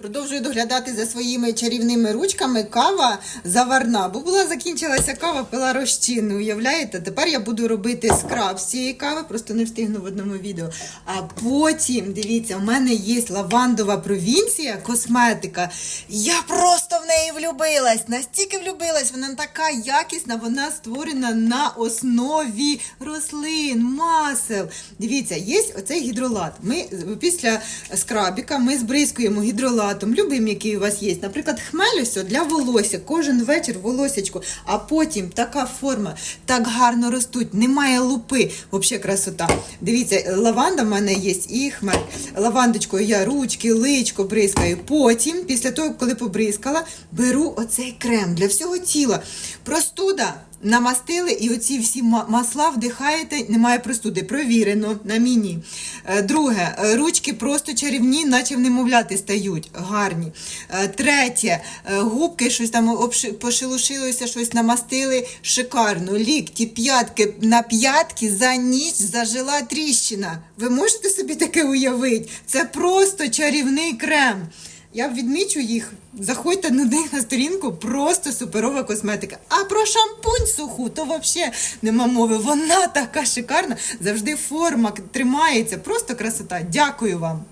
Продовжую доглядати за своїми чарівними ручками кава заварна, бо була закінчилася кава, пила розчинну. Уявляєте? Тепер я буду робити скраб з цієї кави, просто не встигну в одному відео. А потім, дивіться, у мене є лавандова провінція, косметика. Я просто неї влюбилась. Настільки влюбилась, вона така якісна, вона створена на основі рослин, масел. Дивіться, є оцей гідролат. Ми після скрабіка ми збризкуємо гідролатом, любим, який у вас є. Наприклад, хмель ось для волосся, кожен вечір волосячку, а потім така форма, так гарно ростуть, немає лупи. Взагалі красота. Дивіться, лаванда в мене є і хмель. Лавандочкою я ручки, личко бризкаю. Потім, після того, коли побризкала, беру оцей крем для всього тіла. Простуда. Намастили і оці всі масла вдихаєте, немає простуди. Провірено на міні. Е, Друге, е, ручки просто чарівні, наче в немовляти стають гарні. Е, Третє, губки щось там пошелушилося, щось намастили. Шикарно. Лікті, п'ятки на п'ятки за ніч зажила тріщина. Ви можете собі таке уявити? Це просто чарівний крем. Я відмічу їх. Заходьте на них на сторінку, просто суперова косметика. А про шампунь суху, то взагалі нема мови. Вона така шикарна, завжди форма тримається. Просто красота. Дякую вам.